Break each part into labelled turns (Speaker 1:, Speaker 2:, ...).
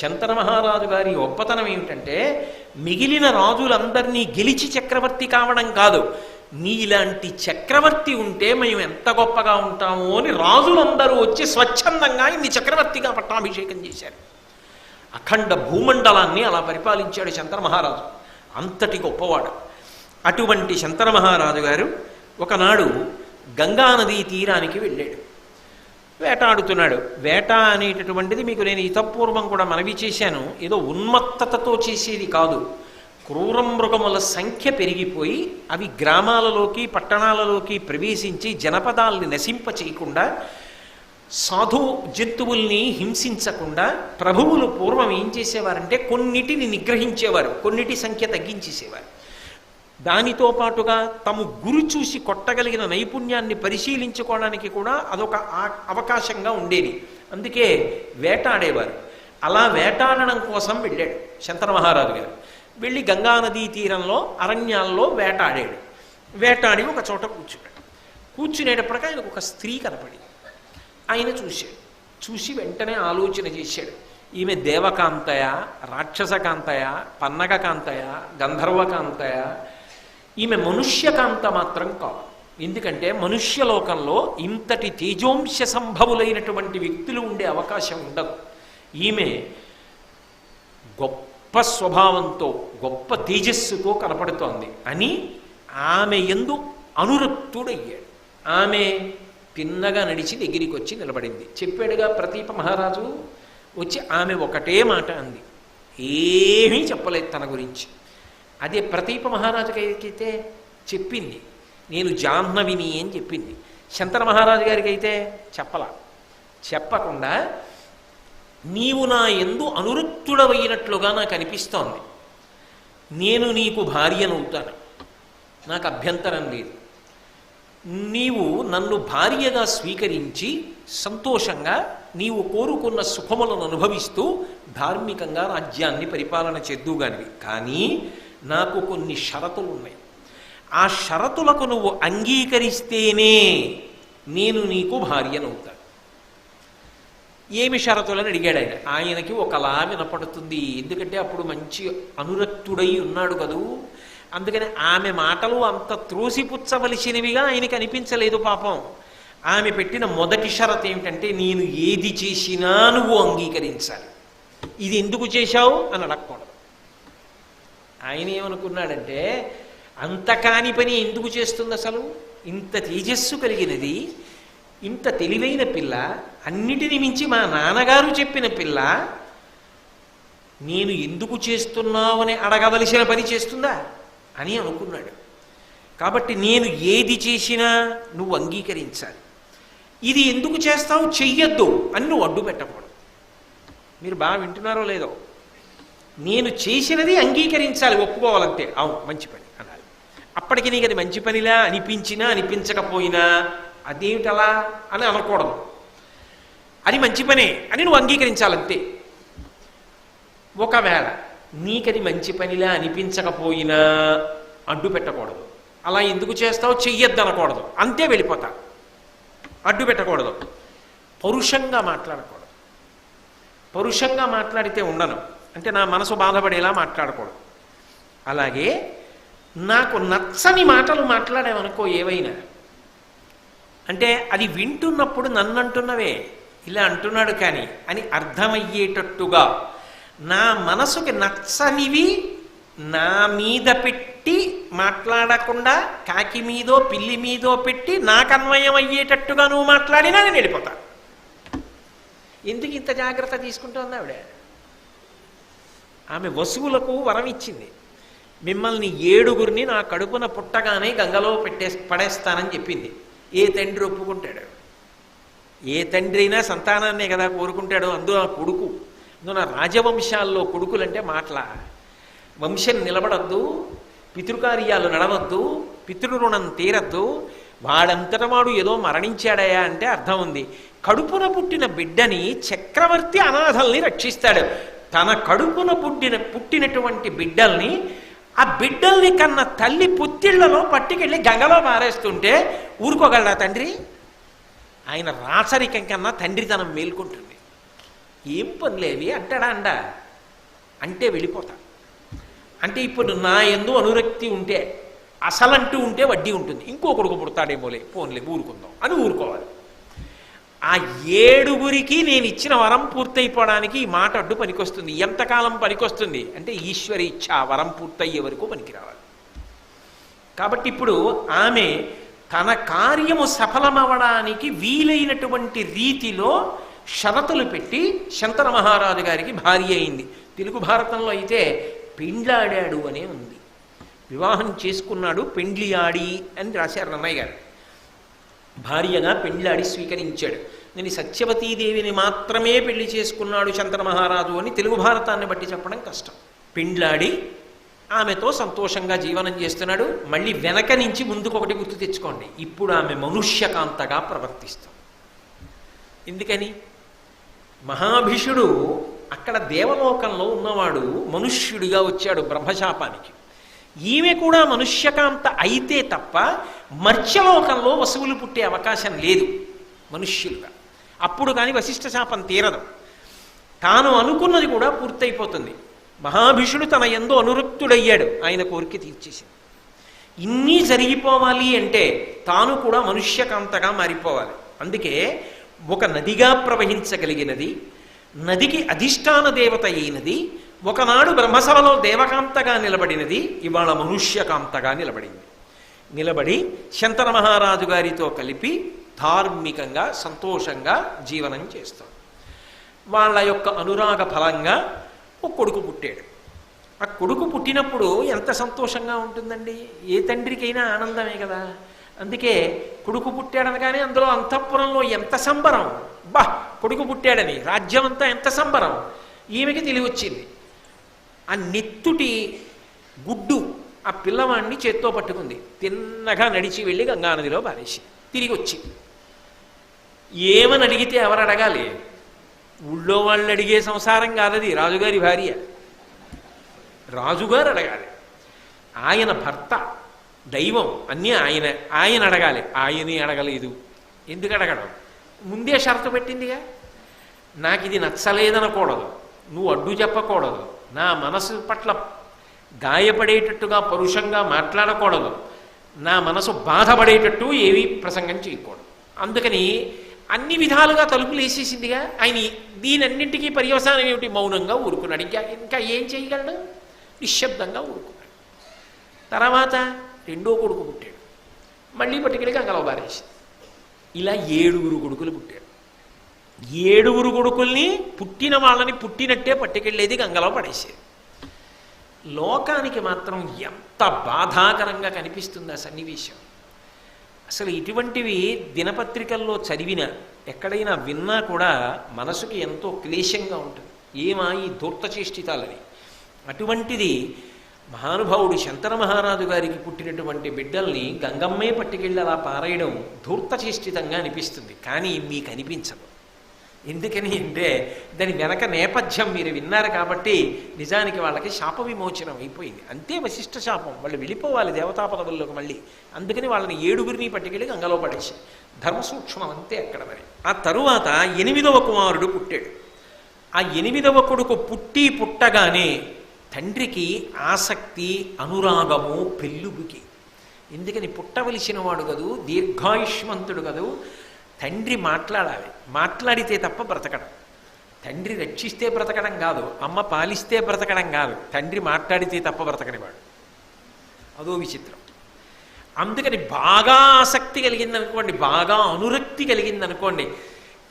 Speaker 1: శంతన మహారాజు గారి గొప్పతనం ఏమిటంటే మిగిలిన రాజులందరినీ గెలిచి చక్రవర్తి కావడం కాదు. నీలాంటి చక్రవర్తి ఉంటే మేము ఎంత గొప్పగా ఉంటాము అని రాజులందరూ వచ్చి స్వచ్ఛందంగా ఇన్ని చక్రవర్తిగా పట్టాభిషేకం చేశారు. అఖండ భూమండలాన్ని అలా పరిపాలించాడు శంతన మహారాజు. అంతటి గొప్పవాడు. అటువంటి శంతన మహారాజు గారు ఒకనాడు గంగానదీ తీరానికి వెళ్ళాడు. వేటాడుతున్నాడు. వేట అనేటటువంటిది మీకు నేను ఇతపూర్వం కూడా మనవి చేశాను. ఏదో ఉన్మత్తతతో చేసేది కాదు. క్రూర మృగముల సంఖ్య పెరిగిపోయి అవి గ్రామాలలోకి పట్టణాలలోకి ప్రవేశించి జనపదాల్ని నశింప చేయకుండా సాధు జంతువుల్ని హింసించకుండా ప్రభువులు పూర్వం ఏం చేసేవారంటే కొన్నిటిని నిగ్రహించేవారు. కొన్నిటి సంఖ్య తగ్గించేసేవారు. దానితో పాటుగా తమ గురి చూసి కొట్టగలిగిన నైపుణ్యాన్ని పరిశీలించుకోవడానికి కూడా అదొక అవకాశంగా ఉండేది. అందుకే వేటాడేవారు. అలా వేటాడడం కోసం వెళ్ళాడు శంకర మహారాజు గారు. వెళ్ళి గంగానదీ తీరంలో అరణ్యాల్లో వేటాడాడు. వేటాడి ఒక చోట కూర్చున్నాడు. కూర్చునేటప్పటికి ఆయనకు ఒక స్త్రీ కనపడింది. ఆయన చూశాడు. చూసి వెంటనే ఆలోచన చేశాడు. ఈమె దేవకాంతయ రాక్షసకాంతయ పన్నగకాంతయ గంధర్వకాంతయ ఈమె మనుష్యకాంత మాత్రం కాదు. ఎందుకంటే మనుష్యలోకంలో ఇంతటి తేజోంశ సంభవులైనటువంటి వ్యక్తులు ఉండే అవకాశం ఉండదు. ఈమె గొప్ప స్వభావంతో గొప్ప తేజస్సుతో కనపడుతోంది అని ఆమె ఎందు అనురక్తుడయ్యాడు. ఆమె తిన్నగా నడిచి దగ్గరికి వచ్చి నిలబడింది. చెప్పాడుగా ప్రతీప మహారాజు వచ్చి ఆమె ఒకటే మాట అంది. ఏమీ చెప్పలేదు తన గురించి. అదే ప్రతీప మహారాజుకైతే చెప్పింది. నేను జాహ్నవిని అని చెప్పింది. శంతన మహారాజు గారికి అయితే చెప్పలా. చెప్పకుండా నీవు నా ఎందు అనురుక్తుడవైనట్లుగా నాకు అనిపిస్తోంది. నేను నీకు భార్యనవుతాను. నాకు అభ్యంతరం లేదు. నీవు నన్ను భార్యగా స్వీకరించి సంతోషంగా నీవు కోరుకున్న సుఖములను అనుభవిస్తూ ధార్మికంగా రాజ్యాన్ని పరిపాలన చేద్దుగానివి కానీ నాకు కొన్ని షరతులు ఉన్నాయి ఆ షరతులకు నువ్వు అంగీకరిస్తేనే నేను నీకు భార్యనవుతాను. ఏమి షరతులని అడిగాడు ఆయన? ఆయనకి ఒకలా వినపడుతుంది. ఎందుకంటే అప్పుడు మంచి అనురక్తుడై ఉన్నాడు కదూ. అందుకని ఆమె మాటలు అంత త్రోసిపుచ్చవలసినవిగా ఆయనకి అనిపించలేదు పాపం. ఆమె పెట్టిన మొదటి షరత్ ఏమిటంటే నేను ఏది చేసినా నువ్వు అంగీకరించాలి. ఇది ఎందుకు చేశావు? అని అడగకూడదు. ఆయన ఏమనుకున్నాడంటే అంత కాని పని ఎందుకు చేస్తుంది అసలు? ఇంత తేజస్సు కలిగినది ఇంత తెలివైన పిల్ల అన్నిటిని మించి మా నాన్నగారు చెప్పిన పిల్ల నేను ఎందుకు చేస్తున్నావు అని అడగవలసిన పని చేస్తుందా? అని అనుకున్నాడు. కాబట్టి నేను ఏది చేసినా నువ్వు అంగీకరించాలి. ఇది ఎందుకు చేస్తావు? చెయ్యొద్దు అని నువ్వు అడ్డు పెట్టకూడదు మీరు బాగా వింటున్నారో లేదో? నేను చేసినది అంగీకరించాలి ఒప్పుకోవాలంతే అవును మంచి పని అనాలి అప్పటికి నీకు అది మంచి పనిలా అనిపించినా అనిపించకపోయినా అదేమిటలా అని అనకూడదు. అది మంచి పనే అని నువ్వు అంగీకరించాలంతే. ఒకవేళ నీకది మంచి పనిలా అనిపించకపోయినా అడ్డు పెట్టకూడదు. అలా ఎందుకు చేస్తావు? చెయ్యొద్దు అనకూడదు అంతే వెళ్ళిపోతా. అడ్డు పెట్టకూడదు. పరుషంగా మాట్లాడకూడదు. పరుషంగా మాట్లాడితే ఉండను. అంటే నా మనసు బాధపడేలా మాట్లాడకూడదు. అలాగే నాకు నచ్చని మాటలు మాట్లాడామనుకో ఏవైనా. అంటే అది వింటున్నప్పుడు నన్ను అంటున్నవే ఇలా అంటున్నాడు కానీ అని అర్థమయ్యేటట్టుగా నా మనసుకి నచ్చనివి నా మీద పెట్టి మాట్లాడకుండా కాకి మీదో పిల్లి మీదో పెట్టి నాకు అన్వయం అయ్యేటట్టుగా నువ్వు మాట్లాడినా నేను వెళ్ళిపోతా. ఎందుకు ఇంత జాగ్రత్త తీసుకుంటోంది ఆవిడ ఆమె వసువులకు వరం ఇచ్చింది మిమ్మల్ని ఏడుగురిని నా కడుపున పుట్టగానే గంగలో పెట్టే పడేస్తానని చెప్పింది. ఏ తండ్రి ఒప్పుకుంటాడు? ఏ తండ్రి అయినా సంతానాన్నే కదా కోరుకుంటాడు అందున ఆ కొడుకు. అందున రాజవంశాల్లో కొడుకులంటే మాటల. వంశం నిలబడద్దు పితృకార్యాలు నడవద్దు పితృరుణం తీరద్దు. వాడంతట వాడు ఏదో మరణించాడయా అంటే అర్థం ఉంది. కడుపున పుట్టిన బిడ్డని చక్రవర్తి అనాథల్ని రక్షిస్తాడు. తన కడుపున పుట్టిన పుట్టినటువంటి బిడ్డల్ని ఆ బిడ్డల్ని కన్న తల్లి పుత్తిళ్ళలో పట్టుకెళ్ళి గంగలో మారేస్తుంటే ఊరుకోగలడా తండ్రి? ఆయన రాచరికం కన్నా తండ్రితనం మేల్కుంటుంది. ఏం పనులేవి? అంటాడా అండ? అంటే వెళ్ళిపోతా. అంటే ఇప్పుడు నా ఎందు అనురక్తి ఉంటే అసలంటూ ఉంటే వడ్డీ ఉంటుంది. ఇంకో కొడుకు పుడతాడేమోలే. పోన్లే ఊరుకుందాం. అని ఊరుకోవాలి. ఆ ఏడుగురికి నేను ఇచ్చిన వరం పూర్తయిపోవడానికి ఈ మాట అడ్డు పనికొస్తుంది. ఎంతకాలం పనికొస్తుంది? అంటే ఈశ్వరి ఇచ్చ ఆ వరం పూర్తయ్యే వరకు పనికిరావాలి. కాబట్టి ఇప్పుడు ఆమె తన కార్యము సఫలమవడానికి వీలైనటువంటి రీతిలో షరతులు పెట్టి శంతన మహారాజు గారికి భార్య అయింది. తెలుగు భారతంలో అయితే పెండ్లాడాడు అనే ఉంది. వివాహం చేసుకున్నాడు పెండ్లి ఆడి అని రాశారు నన్నయ్య గారు. భార్యగా పెళ్ళాడి స్వీకరించాడు. నేను సత్యవతీదేవిని మాత్రమే పెళ్ళి చేసుకున్నాడు చంద్రమహారాజు మహారాజు అని తెలుగు భారతాన్ని బట్టి చెప్పడం కష్టం. పెండ్లాడి ఆమెతో సంతోషంగా జీవనం చేస్తున్నాడు. మళ్ళీ వెనక నుంచి ముందుకు ఒకటి గుర్తు తెచ్చుకోండి. ఇప్పుడు ఆమె మనుష్యకాంతగా ప్రవర్తిస్తాం ఎందుకని? మహాభిషుడు అక్కడ దేవలోకంలో ఉన్నవాడు మనుష్యుడిగా వచ్చాడు బ్రహ్మశాపానికి. ఈమె కూడా మనుష్యకాంత అయితే తప్ప మర్త్యలోకంలో వసువులు పుట్టే అవకాశం లేదు మనుష్యులుగా. అప్పుడు కానీ వశిష్ఠ శాపం తీరదు. తాను అనుకున్నది కూడా పూర్తయిపోతుంది. మహాభిషుడు తన ఎందు అనురక్తుడయ్యాడు. ఆయన కోరిక తీర్చేసింది. ఇన్ని జరిగిపోవాలి అంటే తాను కూడా మనుష్యకాంతగా మారిపోవాలి. అందుకే ఒక నదిగా ప్రవహించగలిగినది నదికి అధిష్టాన దేవత అయినది ఒకనాడు బ్రహ్మసభలో దేవకాంతగా నిలబడినది ఇవాళ మనుష్యకాంతగా నిలబడింది. నిలబడి శంతన మహారాజు గారితో కలిపి ధార్మికంగా సంతోషంగా జీవనం చేస్తాం వాళ్ళ యొక్క అనురాగ ఫలంగా ఒక కొడుకు పుట్టాడు. ఆ కొడుకు పుట్టినప్పుడు ఎంత సంతోషంగా ఉంటుందండి? ఏ తండ్రికైనా ఆనందమే కదా. అందుకే కొడుకు పుట్టాడనగానే అందులో అంతఃపురంలో ఎంత సంబరం? బా కొడుకు పుట్టాడని రాజ్యం అంతా ఎంత సంబరం? ఈమెకి తెలివి వచ్చింది ఆ నెత్తుటి గుడ్డు ఆ పిల్లవాడిని చేత్తో పట్టుకుంది. తిన్నగా నడిచి వెళ్ళి గంగానదిలో పారేసి తిరిగి వచ్చి ఏమని అడిగితే ఎవరు అడగాలి? ఊళ్ళో వాళ్ళు అడిగే సంసారం కాదది రాజుగారి భార్య. రాజుగారు అడగాలి. ఆయన భర్త దైవం అన్నీ ఆయన ఆయన అడగాలి. ఆయనే అడగలేదు. ఎందుకు అడగడం? ముందే షరతు పెట్టిందిగా. నాకు ఇది నచ్చలేదనకూడదు. నువ్వు అడ్డు చెప్పకూడదు. నా మనసు పట్ల గాయపడేటట్టుగా పరుషంగా మాట్లాడకూడదు. నా మనసు బాధపడేటట్టు ఏమీ ప్రసంగం చేయకూడదు. అందుకని అన్ని విధాలుగా తలుపులు వేసేసిందిగా ఆయన దీనన్నింటికీ పర్యవసానం ఏమిటి? మౌనంగా ఊరుకున్నాడు. ఇంకా ఇంకా ఏం చేయగలడు? నిశ్శబ్దంగా ఊరుకున్నాడు. తర్వాత రెండో కొడుకు పుట్టాడు. మళ్ళీ పట్టుకెళ్ళి గంగలో బారేసి ఇలా ఏడుగురు కొడుకులు పుట్టాడు ఏడుగురు కొడుకుల్ని పుట్టిన వాళ్ళని పుట్టినట్టే పట్టుకెళ్ళేది గంగలో పడేసేది లోకానికి మాత్రం ఎంత బాధాకరంగా కనిపిస్తుంది ఆ సన్నివేశం. అసలు ఇటువంటివి దినపత్రికల్లో చదివిన ఎక్కడైనా విన్నా కూడా మనసుకి ఎంతో క్లేశంగా ఉంటుంది. ఏమా ఈ దూర్తచేష్టితాలని అటువంటిది మహానుభావుడు శంకర మహారాజు గారికి పుట్టినటువంటి బిడ్డల్ని గంగమ్మే పట్టుకెళ్ళి అలా పారేయడం ధూర్తచేష్టితంగా అనిపిస్తుంది. కానీ మీకు అనిపించదు. ఎందుకని అంటే దాని వెనక నేపథ్యం మీరు విన్నారు కాబట్టి నిజానికి వాళ్ళకి శాప విమోచనం అయిపోయింది. అంతే వశిష్ట శాపం. వాళ్ళు వెళ్ళిపోవాలి దేవతా పదవుల్లోకి మళ్ళీ. అందుకని వాళ్ళని ఏడుగురిని పట్టుకెళ్ళి గంగలో పడేసి ధర్మ సూక్ష్మం అంతే అక్కడ మరి. ఆ తరువాత ఎనిమిదవ కుమారుడు పుట్టాడు. ఆ ఎనిమిదవ కొడుకు పుట్టి పుట్టగానే తండ్రికి ఆసక్తి అనురాగము పెళ్ళుబుకి. ఎందుకని పుట్టవలసిన వాడు కదూ? దీర్ఘాయుష్మంతుడు కదూ? తండ్రి మాట్లాడాలి. మాట్లాడితే తప్ప బ్రతకడం. తండ్రి రక్షిస్తే బ్రతకడం కాదు అమ్మ పాలిస్తే బ్రతకడం కాదు తండ్రి మాట్లాడితే తప్ప బ్రతకనివాడు అదో విచిత్రం. అందుకని బాగా ఆసక్తి కలిగింది అనుకోండి బాగా అనురక్తి కలిగింది అనుకోండి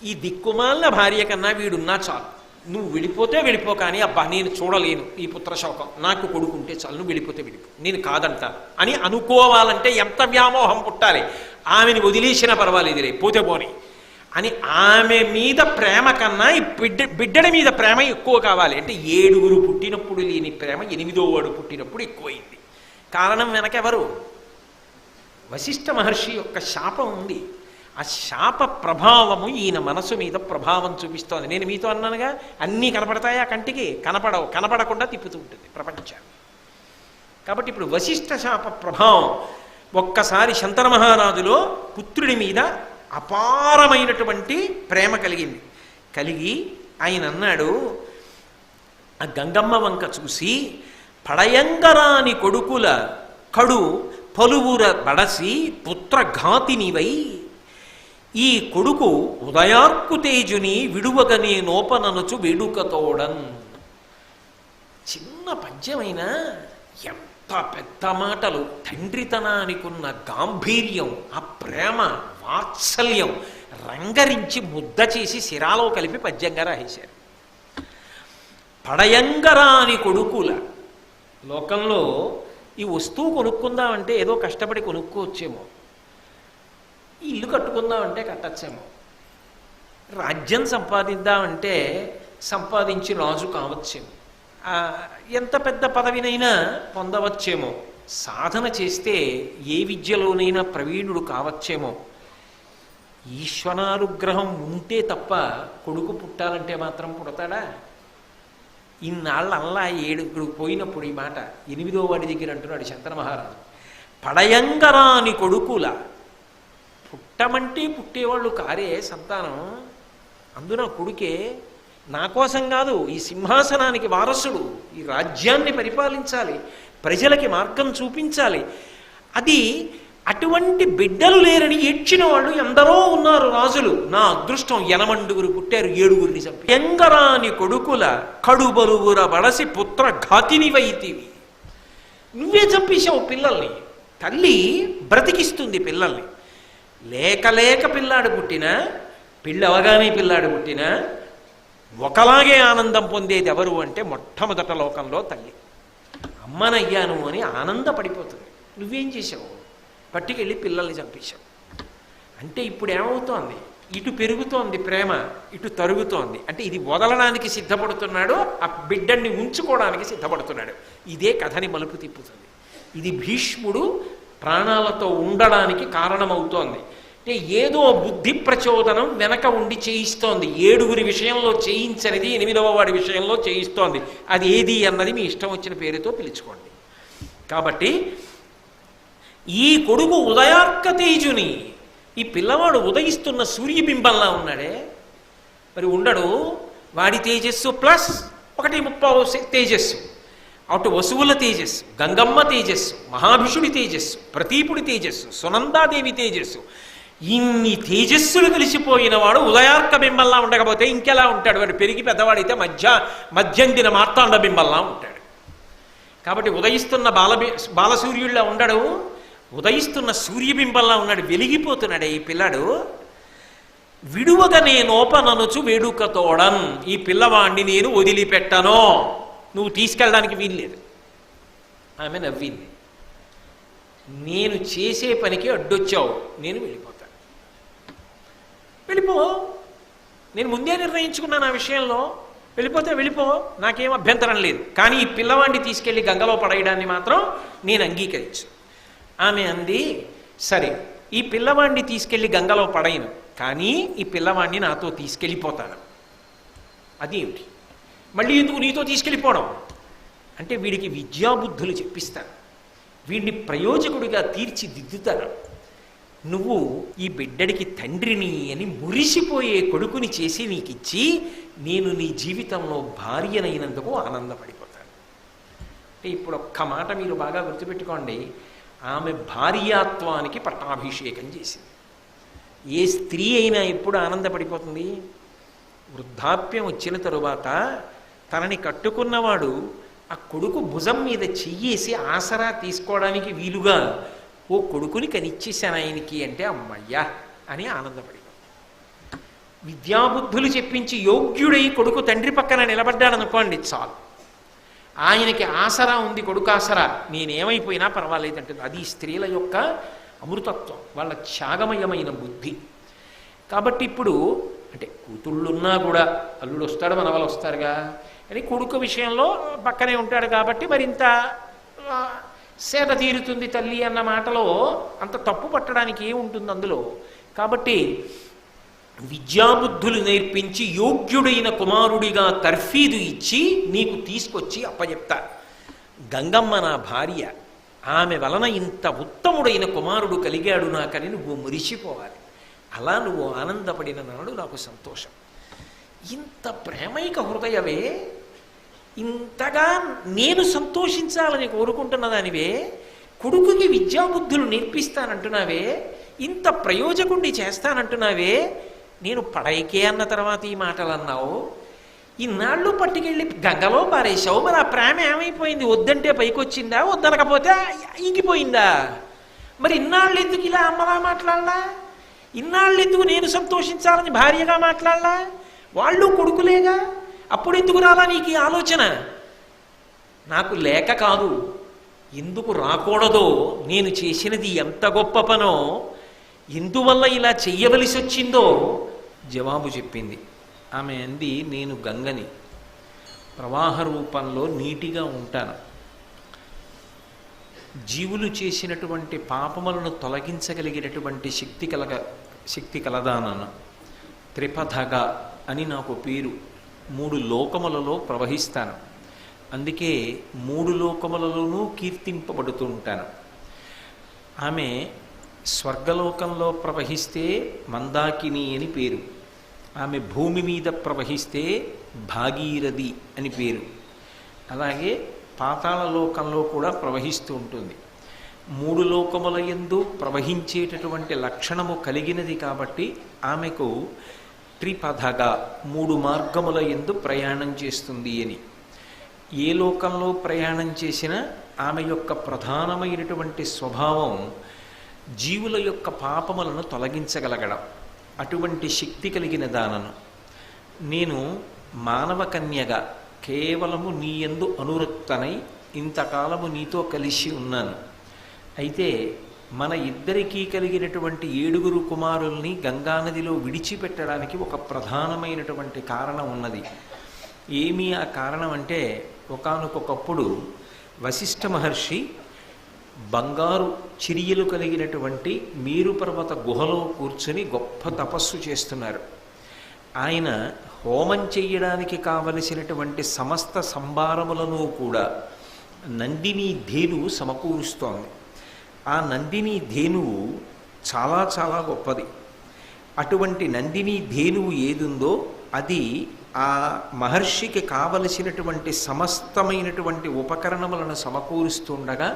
Speaker 1: ఈ దిక్కుమాలిన భార్య కన్నా వీడున్నా చాలు. నువ్వు వెళ్ళిపోతే వెళ్ళిపో కానీ అబ్బా నేను చూడలేను ఈ పుత్రశోకం. నాకు కొడుకుంటే చాలు నువ్వు వెళ్ళిపోతే వెళ్ళిపో నేను కాదంటాను అని అనుకోవాలంటే ఎంత వ్యామోహం పుట్టాలి? ఆమెని వదిలేసినా పర్వాలేదు రే పోతే పోని. అని ఆమె మీద ప్రేమ కన్నా ఈ బిడ్డ బిడ్డడి మీద ప్రేమ ఎక్కువ కావాలి. అంటే ఏడుగురు పుట్టినప్పుడు లేని ప్రేమ ఎనిమిదో వాడు పుట్టినప్పుడు ఎక్కువైంది. కారణం వెనకెవరు? వశిష్ఠ మహర్షి యొక్క శాపం ఉంది. ఆ శాప ప్రభావము ఈయన మనసు మీద ప్రభావం చూపిస్తోంది. నేను మీతో అన్నానుగా అన్నీ కనపడతాయా కంటికి? కనపడవు కనపడకుండా తిప్పుతూ ఉంటుంది ప్రపంచాన్ని. కాబట్టి ఇప్పుడు వశిష్ఠ శాప ప్రభావం ఒక్కసారి శంతన మహారాజులో పుత్రుడి మీద అపారమైనటువంటి ప్రేమ కలిగింది. కలిగి ఆయన అన్నాడు ఆ గంగమ్మ వంక చూసి పడయంగరాని కొడుకుల కడు పలువుర బడసి పుత్రఘాతినివై ఈ కొడుకు ఉదయార్కు తేజుని విడువగనే నోపననుచు వేడుకతోడన్ చిన్న పద్యమైన ఎంత పెద్ద మాటలు. తండ్రితనానికున్న గాంభీర్యం ఆ ప్రేమ వాత్సల్యం రంగరించి ముద్ద చేసి సిరాలో కలిపి పద్యంగా రాసేశారు. పడయంగరాని కొడుకుల లోకంలో ఈ వస్తువు కొనుక్కుందామంటే ఏదో కష్టపడి కొనుక్కోవచ్చేమో. ఇల్లు కట్టుకుందామంటే కట్టచ్చేమో. రాజ్యం సంపాదిద్దామంటే సంపాదించి రాజు కావచ్చేమో. ఎంత పెద్ద పదవినైనా పొందవచ్చేమో. సాధన చేస్తే ఏ విద్యలోనైనా ప్రవీణుడు కావచ్చేమో. ఈశ్వరానుగ్రహం ఉంటే తప్ప కొడుకు పుట్టాలంటే మాత్రం పుడతాడా? ఇన్నాళ్ళ అల్లా ఏడుగుడు పోయినప్పుడు ఈ మాట ఎనిమిదో వాడి దగ్గర అంటున్నాడు శంకర మహారాజు. పడయంగరాని కొడుకుల పుట్టమంటే పుట్టేవాళ్ళు కారే సంతానం. అందున కొడుకే నా కోసం కాదు ఈ సింహాసనానికి వారసుడు ఈ రాజ్యాన్ని పరిపాలించాలి ప్రజలకి మార్గం చూపించాలి. అది అటువంటి బిడ్డలు లేరని ఏడ్చిన వాళ్ళు ఎందరో ఉన్నారు రాజులు. నా అదృష్టం ఎనమండుగురు పుట్టారు ఏడుగురిని చంపి. ఎంగరాని కొడుకుల కడుబరువుర బడసి పుత్ర ఘాతిని వైతివి నువ్వే చంపేశావు పిల్లల్ని. తల్లి బ్రతికిస్తుంది పిల్లల్ని. లేక లేక పిల్లాడు పుట్టినా పిల్లవగానే పిల్లాడు పుట్టినా ఒకలాగే ఆనందం పొందేది ఎవరు అంటే మొట్టమొదట లోకంలో తల్లి. అమ్మనయ్యాను అని ఆనందపడిపోతుంది. నువ్వేం చేసావు పట్టుకెళ్ళి పిల్లల్ని చంపేశావు. అంటే ఇప్పుడు ఏమవుతోంది? ఇటు పెరుగుతోంది ప్రేమ ఇటు తరుగుతోంది. అంటే ఇది వదలడానికి సిద్ధపడుతున్నాడు ఆ బిడ్డని ఉంచుకోవడానికి సిద్ధపడుతున్నాడు. ఇదే కథని మలుపు తిప్పుతుంది. ఇది భీష్ముడు ప్రాణాలతో ఉండడానికి కారణమవుతోంది. అంటే ఏదో బుద్ధి ప్రచోదనం వెనక ఉండి చేయిస్తోంది. ఏడుగురి విషయంలో చేయించనిది ఎనిమిదవ వాడి విషయంలో చేయిస్తోంది. అది ఏది అన్నది మీ ఇష్టం వచ్చిన పేరుతో పిలుచుకోండి. కాబట్టి ఈ కొడుకు ఉదయార్క తేజుని ఈ పిల్లవాడు ఉదయిస్తున్న సూర్యబింబంలా ఉన్నాడే. మరి ఉండడు. వాడి తేజస్సు ప్లస్ ఒకటి ముప్పావు తేజస్సు. అటు వసువుల తేజస్సు గంగమ్మ తేజస్సు మహాభిషుడి తేజస్సు ప్రతీపుడి తేజస్సు సునందాదేవి తేజస్సు ఇన్ని తేజస్సులు కలిసిపోయిన వాడు ఉదయార్క బింబంలా ఉండకపోతే ఇంకెలా ఉంటాడు? వాడు పెరిగి పెద్దవాడైతే మధ్య మధ్యందిన మార్తాండ బింబంలా ఉంటాడు. కాబట్టి ఉదయిస్తున్న బాలబి బాలసూర్యుడిలా ఉండడు. ఉదయిస్తున్న సూర్యబింబల్లా ఉన్నాడు. వెలిగిపోతున్నాడు ఈ పిల్లాడు. విడువగా నేనోపననుచు వేడుకతోడన్ ఈ పిల్లవాణ్ణి నేను వదిలిపెట్టను. నువ్వు తీసుకెళ్ళడానికి వీల్లేదు. ఆమె నవ్వింది. నేను చేసే పనికి అడ్డొచ్చావు. నేను వెళ్ళిపోతాను వెళ్ళిపో. నేను ముందే నిర్ణయించుకున్నాను ఆ విషయంలో. వెళ్ళిపోతే వెళ్ళిపో. నాకేం అభ్యంతరం లేదు. కానీ ఈ పిల్లవాడిని తీసుకెళ్ళి గంగలో పడేయడాన్ని మాత్రం నేను అంగీకరించు ఆమె అంది సరే ఈ పిల్లవాడిని తీసుకెళ్ళి గంగలో పడైను కానీ ఈ పిల్లవాడిని నాతో తీసుకెళ్ళిపోతాను. అదేమిటి మళ్ళీ ఎందుకు నీతో తీసుకెళ్ళిపోవడం? అంటే వీడికి విద్యాబుద్ధులు చెప్పిస్తాను. వీడిని ప్రయోజకుడిగా తీర్చిదిద్దుతాను. నువ్వు ఈ బిడ్డడికి తండ్రిని అని మురిసిపోయే కొడుకుని చేసి నీకిచ్చి నేను నీ జీవితంలో భార్యనైనందుకు ఆనందపడిపోతాను. అంటే ఇప్పుడు ఒక్క మాట మీరు బాగా గుర్తుపెట్టుకోండి. ఆమె భార్యాత్వానికి పట్టాభిషేకం చేసింది. ఏ స్త్రీ అయినా ఎప్పుడు ఆనందపడిపోతుంది? వృద్ధాప్యం వచ్చిన తరువాత తనని కట్టుకున్నవాడు ఆ కొడుకు భుజం మీద చెయ్యేసి ఆసరా తీసుకోవడానికి వీలుగా ఓ కొడుకుని కనిచ్చేశాను ఆయనకి అంటే అమ్మయ్యా అని ఆనందపడి విద్యాబుద్ధులు చెప్పించి యోగ్యుడై కొడుకు తండ్రి పక్కన నిలబడ్డాడనుకోండి చాలు. ఆయనకి ఆసరా ఉంది కొడుకు ఆసరా నేనేమైపోయినా పర్వాలేదంటుంది. అది స్త్రీల యొక్క అమృతత్వం వాళ్ళ త్యాగమయమైన బుద్ధి. కాబట్టి ఇప్పుడు అంటే కూతుళ్ళున్నా కూడా అల్లుడు వస్తాడు మనవలు వస్తారుగా అని కొడుకు విషయంలో పక్కనే ఉంటాడు కాబట్టి మరింత సేద తీరుతుంది తల్లి అన్న మాటలో అంత తప్పు పట్టడానికి ఏముంటుంది అందులో? కాబట్టి విద్యాబుద్ధులు నేర్పించి యోగ్యుడైన కుమారుడిగా తర్ఫీదు ఇచ్చి నీకు తీసుకొచ్చి అప్పచెప్తా గంగమ్మ నా భార్య ఆమె వలన ఇంత ఉత్తముడైన కుమారుడు కలిగాడు నాకని నువ్వు మురిసిపోవాలి. అలా నువ్వు ఆనందపడిన నాడు నాకు సంతోషం. ఇంత ప్రేమైక హృదయవే ఇంతగా నేను సంతోషించాలని కోరుకుంటున్న దానివే కొడుకుకి విద్యాబుద్ధులు నేర్పిస్తానంటున్నావే ఇంత ప్రయోజకుణ్ణి చేస్తానంటున్నావే నేను పడైకే అన్న తర్వాత ఈ మాటలు అన్నావు ఇన్నాళ్ళు పట్టుకెళ్ళి గంగలో పారేశావు మరి ఆ ప్రేమ ఏమైపోయింది? వద్దంటే పైకొచ్చిందా? వద్దనకపోతే ఇంకిపోయిందా? మరి ఇన్నాళ్ళు ఎందుకు ఇలా అమ్మలా మాట్లాడలా? ఇన్నాళ్ళు ఎందుకు నేను సంతోషించాలని భార్యగా మాట్లాడలా? వాళ్ళు కొడుకులేగా? అప్పుడు ఎందుకు రాలా నీకు ఈ ఆలోచన? నాకు లేక కాదు ఎందుకు రాకూడదో నేను చేసినది ఎంత గొప్ప పనో ఎందువల్ల ఇలా చెయ్యవలసి వచ్చిందో జవాబు చెప్పింది. ఆమె అంది నేను గంగని. ప్రవాహ రూపంలో నీటిగా ఉంటాను. జీవులు చేసినటువంటి పాపములను తొలగించగలిగినటువంటి శక్తి కలగ శక్తి కలదానను. త్రిపథగా అని నాకు పేరు. మూడు లోకములలో ప్రవహిస్తాను. అందుకే మూడు లోకములలోనూ కీర్తింపబడుతూ ఉంటాను ఆమె స్వర్గలోకంలో ప్రవహిస్తే మందాకిని అని పేరు. ఆమె భూమి మీద ప్రవహిస్తే భాగీరథి అని పేరు. అలాగే పాతాళ లోకంలో కూడా ప్రవహిస్తూ ఉంటుంది. మూడు లోకముల ఎందు ప్రవహించేటటువంటి లక్షణము కలిగినది కాబట్టి ఆమెకు త్రిపథగా మూడు మార్గముల ఎందు ప్రయాణం చేస్తుంది అని. ఏ లోకంలో ప్రయాణం చేసినా ఆమె యొక్క ప్రధానమైనటువంటి స్వభావం జీవుల యొక్క పాపములను తొలగించగలగడం. అటువంటి శక్తి కలిగిన దానను. నేను మానవ కన్యగా కేవలము నీ యందు అనురక్తనై ఇంతకాలము నీతో కలిసి ఉన్నాను. అయితే మన ఇద్దరికీ కలిగినటువంటి ఏడుగురు కుమారుల్ని గంగానదిలో విడిచిపెట్టడానికి ఒక ప్రధానమైనటువంటి కారణం ఉన్నది. ఏమి ఆ కారణం అంటే ఒకనకొకప్పుడు వశిష్ఠ మహర్షి బంగారు చిరియలు కలిగినటువంటి మీరు పర్వత గుహలో కూర్చుని గొప్ప తపస్సు చేస్తున్నారు. ఆయన హోమం చెయ్యడానికి కావలసినటువంటి సమస్త సంభారములను కూడా నందిని ధేనువు సమకూరుస్తోంది. ఆ నందిని ధేనువు చాలా చాలా గొప్పది. అటువంటి నందిని ధేనువు ఏదుందో అది ఆ మహర్షికి కావలసినటువంటి సమస్తమైనటువంటి ఉపకరణములను సమకూరుస్తుండగా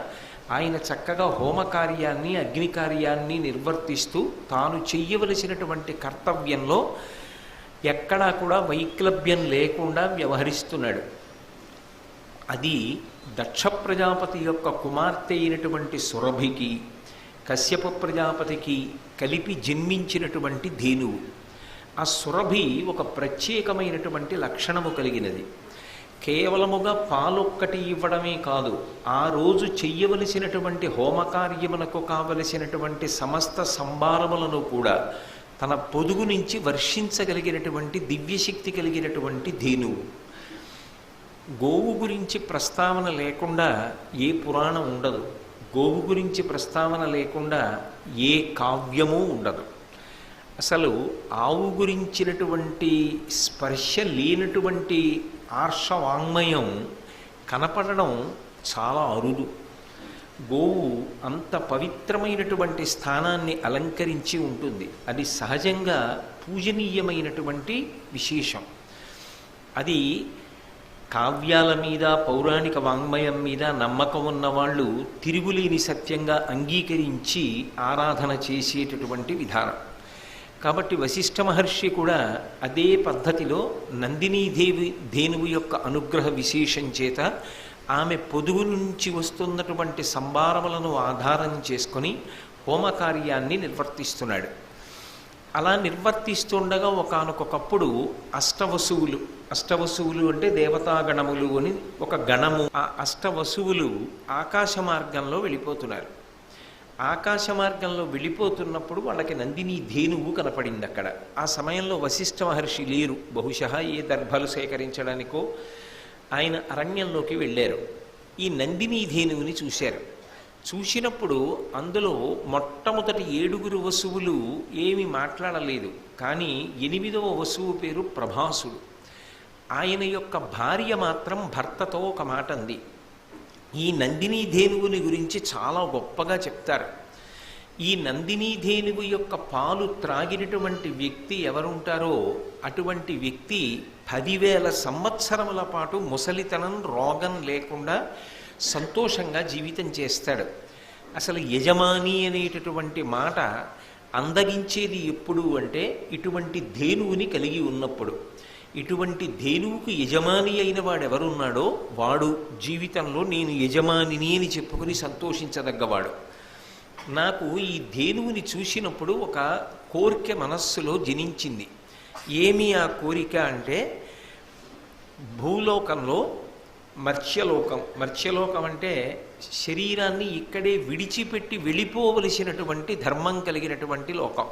Speaker 1: ఆయన చక్కగా హోమ కార్యాన్ని అగ్ని కార్యాన్ని నిర్వర్తిస్తూ తాను చెయ్యవలసినటువంటి కర్తవ్యంలో ఎక్కడా కూడా వైక్లభ్యం లేకుండా వ్యవహరిస్తున్నాడు. అది దక్ష ప్రజాపతి యొక్క కుమార్తె అయినటువంటి సురభికి కశ్యప ప్రజాపతికి కలిపి జన్మించినటువంటి ధేనువు. ఆ సురభి ఒక ప్రత్యేకమైనటువంటి లక్షణము కలిగినది. కేవలముగా పాలొక్కటి ఇవ్వడమే కాదు ఆ రోజు చెయ్యవలసినటువంటి హోమకార్యమునకు కావలసినటువంటి సమస్త సంభారములను కూడా తన పొదుగు నుంచి వర్షించగలిగినటువంటి దివ్యశక్తి కలిగినటువంటి ధేనువు. గోవు గురించి ప్రస్తావన లేకుండా ఏ పురాణం ఉండదు. గోవు గురించి ప్రస్తావన లేకుండా ఏ కావ్యము ఉండదు. అసలు ఆవు గురించినటువంటి స్పర్శ లేనటువంటి ఆర్షవాంగ్మయం కనపడడం చాలా అరుదు. గోవు అంత పవిత్రమైనటువంటి స్థానాన్ని అలంకరించి ఉంటుంది. అది సహజంగా పూజనీయమైనటువంటి విశేషం. అది కావ్యాల మీద పౌరాణిక వాంగ్మయం మీద నమ్మకం ఉన్నవాళ్ళు తిరుగులేని సత్యంగా అంగీకరించి ఆరాధన చేసేటటువంటి విధానం. కాబట్టి వశిష్ఠ మహర్షి కూడా అదే పద్ధతిలో నందినీ దేవి ధేనువు యొక్క అనుగ్రహ విశేషం చేత ఆమె పొదుగు నుంచి వస్తున్నటువంటి సంభారములను ఆధారం చేసుకొని హోమకార్యాన్ని నిర్వర్తిస్తున్నాడు. అలా నిర్వర్తిస్తుండగా ఒకనకొకప్పుడు అష్టవసువులు అష్టవసువులు అంటే దేవతాగణములు అని ఒక గణము. ఆ అష్టవసువులు ఆకాశ మార్గంలో వెళ్ళిపోతున్నారు. ఆకాశ మార్గంలో వెళ్ళిపోతున్నప్పుడు వాళ్ళకి నందిని ధేనువు కనపడింది అక్కడ ఆ సమయంలో వశిష్ఠ మహర్షి లేరు. బహుశా ఏ దర్భలు సేకరించడానికో ఆయన అరణ్యంలోకి వెళ్ళారు. ఈ నందిని ధేనువుని చూశారు. చూసినప్పుడు అందులో మొట్టమొదటి ఏడుగురు వసువులు ఏమి మాట్లాడలేదు. కానీ ఎనిమిదవ వసువు పేరు ప్రభాసుడు. ఆయన యొక్క భార్య మాత్రం భర్తతో ఒక మాట అంది. ఈ నందినీ ధేనువుని గురించి చాలా గొప్పగా చెప్తారు. ఈ నందినీ ధేనువు యొక్క పాలు త్రాగినటువంటి వ్యక్తి ఎవరుంటారో అటువంటి వ్యక్తి పదివేల సంవత్సరముల పాటు ముసలితనం రోగం లేకుండా సంతోషంగా జీవితం చేస్తాడు. అసలు యజమాని అనేటటువంటి మాట అందగించేది ఎప్పుడు అంటే ఇటువంటి ధేనువుని కలిగి ఉన్నప్పుడు. ఇటువంటి ధేనువుకు యజమాని అయిన వాడు ఎవరున్నాడో వాడు జీవితంలో నేను యజమానిని అని చెప్పుకుని సంతోషించదగ్గవాడు. నాకు ఈ ధేనువుని చూసినప్పుడు ఒక కోరిక మనస్సులో జనించింది. ఏమి ఆ కోరిక అంటే భూలోకంలో మర్త్యలోకం. మర్త్యలోకం అంటే శరీరాన్ని ఇక్కడే విడిచిపెట్టి వెళ్ళిపోవలసినటువంటి ధర్మం కలిగినటువంటి లోకం.